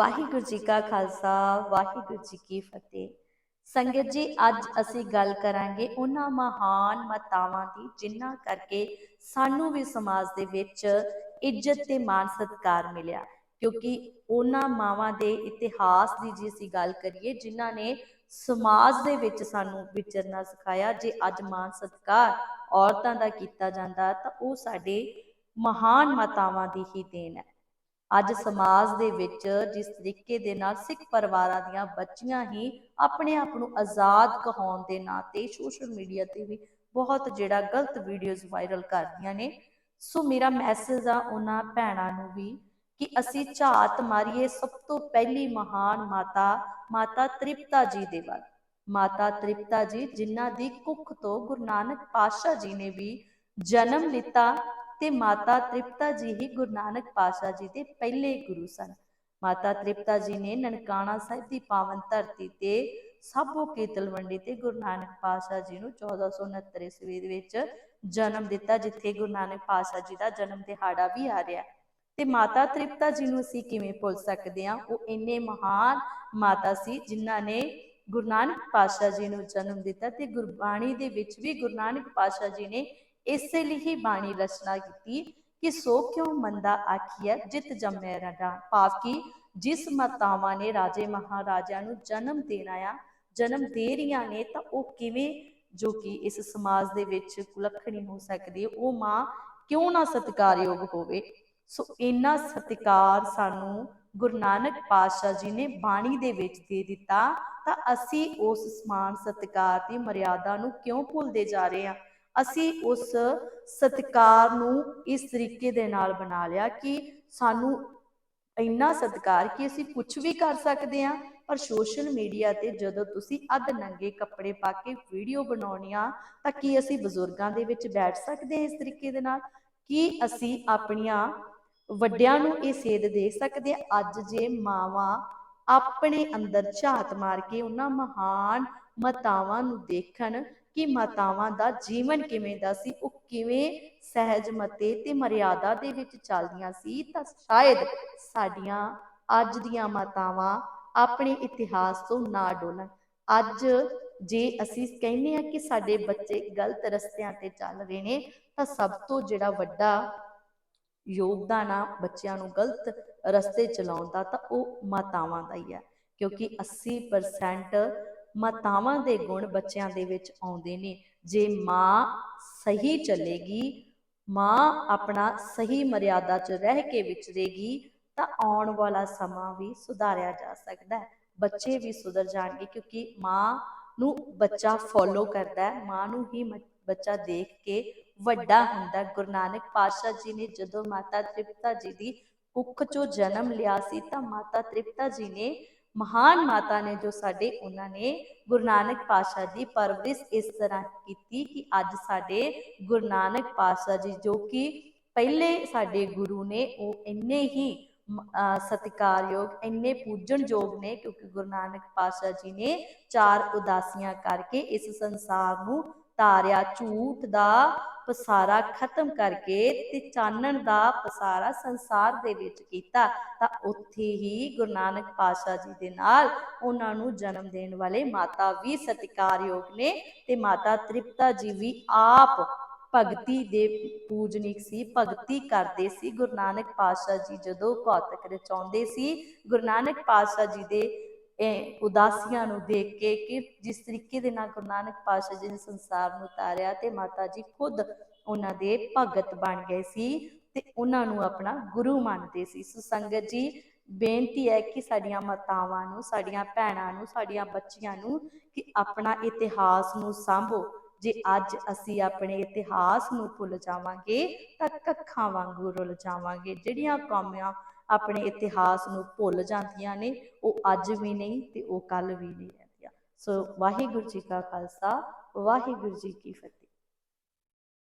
ਵਾਹਿਗੁਰੂ ਜੀ ਕਾ ਖਾਲਸਾ, ਵਾਹਿਗੁਰੂ ਜੀ ਕੀ ਫਤਿਹ। ਸੰਗਤ ਜੀ, ਅੱਜ ਅਸੀਂ ਗੱਲ ਕਰਾਂਗੇ ਉਹਨਾਂ ਮਹਾਨ ਮਾਤਾਵਾਂ ਦੀ, ਜਿਨ੍ਹਾਂ ਕਰਕੇ ਸਾਨੂੰ ਵੀ ਸਮਾਜ ਦੇ ਵਿੱਚ ਇੱਜ਼ਤ ਤੇ ਮਾਣ ਸਤਿਕਾਰ ਮਿਲਿਆ। ਕਿਉਂਕਿ ਉਹਨਾਂ ਮਾਵਾਂ ਦੇ ਇਤਿਹਾਸ ਦੀ ਜੇ ਅਸੀਂ ਗੱਲ ਕਰੀਏ, ਜਿਨ੍ਹਾਂ ਨੇ ਸਮਾਜ ਦੇ ਵਿੱਚ ਸਾਨੂੰ ਵਿਚਰਨਾ ਸਿਖਾਇਆ, ਜੇ ਅੱਜ ਮਾਣ ਸਤਿਕਾਰ ਔਰਤਾਂ ਦਾ ਕੀਤਾ ਜਾਂਦਾ, ਤਾਂ ਉਹ ਸਾਡੇ ਮਹਾਨ ਮਾਤਾਵਾਂ ਦੀ ਹੀ ਦੇਣ ਹੈ। ਅੱਜ ਸਮਾਜ ਦੇ ਵਿੱਚ ਜਿਸ ਤਰੀਕੇ ਦੇ ਨਾਲ ਸਿੱਖ ਪਰਿਵਾਰਾਂ ਦੀਆਂ ਬੱਚੀਆਂ ਹੀ ਆਪਣੇ ਆਪ ਨੂੰ ਆਜ਼ਾਦ ਕਹਾਉਣ ਦੇ ਨਾਂ ਤੇ ਸੋਸ਼ਲ ਮੀਡੀਆ ਤੇ ਵੀ ਬਹੁਤ ਜਿਹੜਾ ਗਲਤ ਵੀਡੀਓਜ਼ ਵਾਇਰਲ ਕਰਦੀਆਂ ਨੇ। ਸੋ ਮੇਰਾ ਮੈਸੇਜ ਆ ਉਹਨਾਂ ਭੈਣਾਂ ਨੂੰ ਵੀ ਕਿ ਅਸੀਂ ਝਾਤ ਮਾਰੀਏ ਸਭ ਤੋਂ ਪਹਿਲੀ ਮਹਾਨ ਮਾਤਾ ਮਾਤਾ ਤ੍ਰਿਪਤਾ ਜੀ ਦੇ ਵੱਲ। ਮਾਤਾ ਤ੍ਰਿਪਤਾ ਜੀ ਜਿਨ੍ਹਾਂ ਦੀ ਕੁੱਖ ਤੋਂ ਗੁਰੂ ਨਾਨਕ ਪਾਤਸ਼ਾਹ ਜੀ ਨੇ ਵੀ ਜਨਮ ਲਿੱਤਾ ਤੇ ਮਾਤਾ ਤ੍ਰਿਪਤਾ ਜੀ ਹੀ ਗੁਰੂ ਨਾਨਕ ਪਾਤਸ਼ਾਹ ਜੀ ਦੇ ਪਹਿਲੇ ਗੁਰੂ ਸਨ। ਮਾਤਾ ਤ੍ਰਿਪਤਾ ਜੀ ਨੇ ਨਨਕਾਣਾ ਸਾਹਿਬ ਦੀ ਪਾਵਨ ਧਰਤੀ ਤੇ ਸਾਬੋ ਕੇ ਤਲਵੰਡੀ ਤੇ ਗੁਰੂ ਨਾਨਕ ਪਾਤਸ਼ਾਹ ਜੀ ਨੂੰ 1469 ਈਸਵੀ ਦੇ ਵਿੱਚ ਜਨਮ ਦਿੱਤਾ, ਜਿੱਥੇ ਗੁਰੂ ਨਾਨਕ ਪਾਤਸ਼ਾਹ ਜੀ ਦਾ ਜਨਮ ਦਿਹਾੜਾ ਵੀ ਆ ਰਿਹਾ। ਤੇ ਮਾਤਾ ਤ੍ਰਿਪਤਾ ਜੀ ਨੂੰ ਅਸੀਂ ਕਿਵੇਂ ਭੁੱਲ ਸਕਦੇ ਹਾਂ? ਉਹ ਇੰਨੇ ਮਹਾਨ ਮਾਤਾ ਸੀ, ਜਿਨ੍ਹਾਂ ਨੇ ਗੁਰੂ ਨਾਨਕ ਪਾਤਸ਼ਾਹ ਜੀ ਨੂੰ ਜਨਮ ਦਿੱਤਾ ਤੇ ਗੁਰਬਾਣੀ ਦੇ ਵਿੱਚ ਵੀ ਗੁਰੂ ਨਾਨਕ ਪਾਤਸ਼ਾਹ ਜੀ ਨੇ ਇਸੇ ਲਈ ਹੀ ਬਾਣੀ ਰਚਨਾ ਕੀਤੀ ਕਿ ਸੋ ਕਿਉ ਮੰਦਾ ਆਖੀਐ, ਜਿਤ ਜੰਮੈ ਰਡਾ। ਭਾਵ ਕਿ ਜਿਸ ਮਾਤਾਵਾਂ ਨੇ ਰਾਜੇ ਮਹਾਰਾਜਿਆਂ ਨੂੰ ਜਨਮ ਦੇਣਾ ਆ, ਜਨਮ ਦੇ ਰਹੀਆਂ ਨੇ, ਤਾਂ ਉਹ ਕਿਵੇਂ, ਜੋ ਕਿ ਇਸ ਸਮਾਜ ਦੇ ਵਿੱਚ ਕੁਲੱਖਣੀ ਹੋ ਸਕਦੀ ਹੈ ਉਹ ਮਾਂ ਕਿਉਂ ਨਾ ਸਤਿਕਾਰਯੋਗ ਹੋਵੇ? ਸੋ ਇੰਨਾ ਸਤਿਕਾਰ ਸਾਨੂੰ ਗੁਰੂ ਨਾਨਕ ਪਾਤਸ਼ਾਹ ਜੀ ਨੇ ਬਾਣੀ ਦੇ ਵਿੱਚ ਦੇ ਦਿੱਤਾ, ਤਾਂ ਅਸੀਂ ਉਸ ਸਮਾਨ ਸਤਿਕਾਰ ਦੀ ਮਰਿਆਦਾ ਨੂੰ ਕਿਉਂ ਭੁੱਲਦੇ ਜਾ ਰਹੇ ਹਾਂ? ਅਸੀਂ ਉਸ ਸਤਿਕਾਰ ਨੂੰ ਇਸ ਤਰੀਕੇ ਦੇ ਨਾਲ ਬਣਾ ਲਿਆ ਕਿ ਸਾਨੂੰ ਇੰਨਾ ਸਤਿਕਾਰ ਕਿ ਅਸੀਂ ਕੁਝ ਵੀ ਕਰ ਸਕਦੇ ਹਾਂ, ਪਰ ਸੋਸ਼ਲ ਮੀਡੀਆ ਤੇ ਜਦੋਂ ਤੁਸੀਂ ਅੱਧ ਨੰਗੇ ਕੱਪੜੇ ਪਾ ਕੇ ਵੀਡੀਓ ਬਣਾਉਣੀਆਂ ਤਾਂ ਕੀ ਅਸੀਂ ਬਜ਼ੁਰਗਾਂ ਦੇ ਵਿੱਚ ਬੈਠ ਸਕਦੇ ਹਾਂ ਇਸ ਤਰੀਕੇ ਦੇ ਨਾਲ? ਕੀ ਅਸੀਂ ਆਪਣੀਆਂ ਵੱਡਿਆਂ ਨੂੰ ਇਹ ਸੇਧ ਦੇ ਸਕਦੇ ਅੱਜ ਜੇ ਮਾਵਾਂ ਆਪਣੇ ਅੰਦਰ ਝਾਤ ਮਾਰ ਕੇ ਉਹਨਾਂ ਮਹਾਨ ਮਾਤਾਵਾਂ ਨੂੰ ਦੇਖਣ ਕਿ ਮਾਤਾਵਾਂ ਦਾ ਜੀਵਨ ਕਿਵੇਂ ਦਾ ਸੀ, ਉਹ ਕਿਵੇਂ ਸਹਿਜ ਮਤੇ ਤੇ ਮਰਿਆਦਾ ਦੇ ਵਿੱਚ ਚੱਲਦੀਆਂ ਸੀ, ਤਾਂ ਸ਼ਾਇਦ ਸਾਡੀਆਂ ਅੱਜ ਦੀਆਂ ਮਾਤਾਵਾਂ ਆਪਣੇ ਇਤਿਹਾਸ ਤੋਂ ਨਾ ਡੋਲਣ। ਅੱਜ ਜੇ ਅਸੀਂ ਕਹਿੰਦੇ ਆ ਕਿ ਸਾਡੇ ਬੱਚੇ ਗਲਤ ਰਸਤਿਆਂ ਤੇ ਚੱਲ ਰਹੇ ਨੇ, ਤਾਂ ਸਭ ਤੋਂ ਜਿਹੜਾ ਵੱਡਾ ਯੋਗਦਾਨ ਆ ਬੱਚਿਆਂ ਨੂੰ ਗਲਤ ਰਸਤੇ ਚਲਾਉਣ ਦਾ, ਤਾਂ ਉਹ ਮਾਤਾਵਾਂ ਦਾ ਹੀ ਹੈ ਕਿਉਂਕਿ 80% ਮਾਤਾਵਾਂ ਦੇ ਗੁਣ ਬੱਚਿਆਂ ਦੇ ਵਿੱਚ ਆਉਂਦੇ ਨੇ। ਜੇ ਮਾਂ ਸਹੀ ਚੱਲੇਗੀ, ਮਾਂ ਆਪਣਾ ਸਹੀ ਮਰਿਆਦਾ 'ਚ ਰਹਿ ਕੇ ਵਿਚਰੇਗੀ ਤਾਂ ਆਉਣ ਵਾਲਾ ਸਮਾਂ ਵੀ ਸੁਧਾਰਿਆ ਜਾ ਸਕਦਾ ਹੈ। ਬੱਚੇ ਵੀ ਸੁਧਰ ਜਾਣਗੇ ਕਿਉਂਕਿ ਮਾਂ ਨੂੰ ਬੱਚਾ ਫੋਲੋ ਕਰਦਾ ਹੈ। ਮਾਂ ਨੂੰ ਹੀ ਬੱਚਾ ਦੇਖ ਕੇ ਵੱਡਾ ਹੁੰਦਾ। ਗੁਰੂ ਨਾਨਕ ਪਾਤਸ਼ਾਹ ਜੀ ਨੇ ਜਦੋਂ ਮਾਤਾ ਤ੍ਰਿਪਤਾ ਜੀ ਦੀ ਕੁੱਖ ਚੋਂ ਜਨਮ ਲਿਆ ਸੀ, ਤਾਂ ਮਾਤਾ ਤ੍ਰਿਪਤਾ ਜੀ ਨੇ, ਮਹਾਨ ਮਾਤਾ ਨੇ ਜੋ ਸਾਡੇ, ਉਹਨਾਂ ਨੇ ਗੁਰੂ ਨਾਨਕ ਪਾਤਸ਼ਾਹ ਦੀ ਪਰਵਰਿਸ਼ ਇਸ ਤਰ੍ਹਾਂ ਕੀਤੀ ਕਿ ਅੱਜ ਸਾਡੇ ਗੁਰੂ ਨਾਨਕ ਪਾਤਸ਼ਾਹ ਜੀ ਜੋ ਕਿ ਪਹਿਲੇ ਸਾਡੇ ਗੁਰੂ ਨੇ, ਉਹ ਇੰਨੇ ਹੀ ਸਤਿਕਾਰਯੋਗ, ਇੰਨੇ ਪੂਜਣਯੋਗ ਨੇ ਕਿਉਂਕਿ ਗੁਰੂ ਨਾਨਕ ਪਾਤਸ਼ਾਹ ਜੀ ਨੇ ਚਾਰ ਉਦਾਸੀਆਂ ਕਰਕੇ ਇਸ ਸੰਸਾਰ ਨੂੰ ਤਾਰਿਆ ਝੂਠ ਦਾ ਪਸਾਰਾ ਖਤਮ ਕਰਕੇ ਤੇ ਚਾਨਣ ਦਾ ਪਸਾਰਾ ਸੰਸਾਰ ਦੇ ਵਿੱਚ ਕੀਤਾ, ਤਾਂ ਉੱਥੇ ਹੀ ਗੁਰੂ ਨਾਨਕ ਪਾਤਸ਼ਾਹ ਜੀ ਦੇ ਨਾਲ ਉਹਨਾਂ ਨੂੰ ਜਨਮ ਦੇਣ ਵਾਲੇ ਮਾਤਾ ਵੀ ਸਤਿਕਾਰਯੋਗ ਨੇ ਤੇ ਮਾਤਾ ਤ੍ਰਿਪਤਾ ਜੀ ਵੀ ਆਪ ਭਗਤੀ ਦੇ ਪੂਜਨਿਕ ਸੀ, ਭਗਤੀ ਕਰਦੇ ਸੀ। ਗੁਰੂ ਨਾਨਕ ਪਾਤਸ਼ਾਹ ਜੀ ਜਦੋਂ ਭੌਤਿਕ ਰਚਾਉਂਦੇ ਸੀ, ਗੁਰੂ ਨਾਨਕ ਪਾਤਸ਼ਾਹ ਜੀ ਦੇ ਇਹ ਉਦਾਸੀਆਂ ਨੂੰ ਦੇਖ ਕੇ ਕਿ ਜਿਸ ਤਰੀਕੇ ਦੇ ਨਾਲ ਗੁਰੂ ਨਾਨਕ ਪਾਤਸ਼ਾਹ ਜੀ ਨੇ ਸੰਸਾਰ ਨੂੰ ਉਤਾਰਿਆ ਤੇ ਮਾਤਾ ਜੀ ਖੁਦ ਉਹਨਾਂ ਦੇ ਭਗਤ ਬਣ ਗਏ ਸੀ ਤੇ ਉਹਨਾਂ ਨੂੰ ਆਪਣਾ ਗੁਰੂ ਮੰਨਦੇ ਸੀ। ਸੋ ਸੰਗਤ ਜੀ, ਬੇਨਤੀ ਹੈ ਕਿ ਸਾਡੀਆਂ ਮਾਤਾਵਾਂ ਨੂੰ, ਸਾਡੀਆਂ ਭੈਣਾਂ ਨੂੰ, ਸਾਡੀਆਂ ਬੱਚੀਆਂ ਨੂੰ ਕਿ ਆਪਣਾ ਇਤਿਹਾਸ ਨੂੰ ਸਾਂਭੋ। ਜੇ ਅੱਜ ਅਸੀਂ ਆਪਣੇ ਇਤਿਹਾਸ ਨੂੰ ਭੁੱਲ ਜਾਵਾਂਗੇ ਤਾਂ ਕੱਖਾਂ ਵਾਂਗੂ ਰੁੱਲ ਜਾਵਾਂਗੇ। ਜਿਹੜੀਆਂ ਕੌਮਾਂ ਆਪਣੇ ਇਤਿਹਾਸ ਨੂੰ ਭੁੱਲ ਜਾਂਦੀਆਂ ਨੇ, ਉਹ ਅੱਜ ਵੀ ਨਹੀਂ ਤੇ ਉਹ ਕੱਲ ਵੀ ਨਹੀਂ ਰਹਿੰਦੀਆਂ। ਸੋ ਵਾਹਿਗੁਰੂ ਜੀ ਕਾ ਖਾਲਸਾ, ਵਾਹਿਗੁਰੂ ਜੀ ਕੀ ਫਤਿਹ।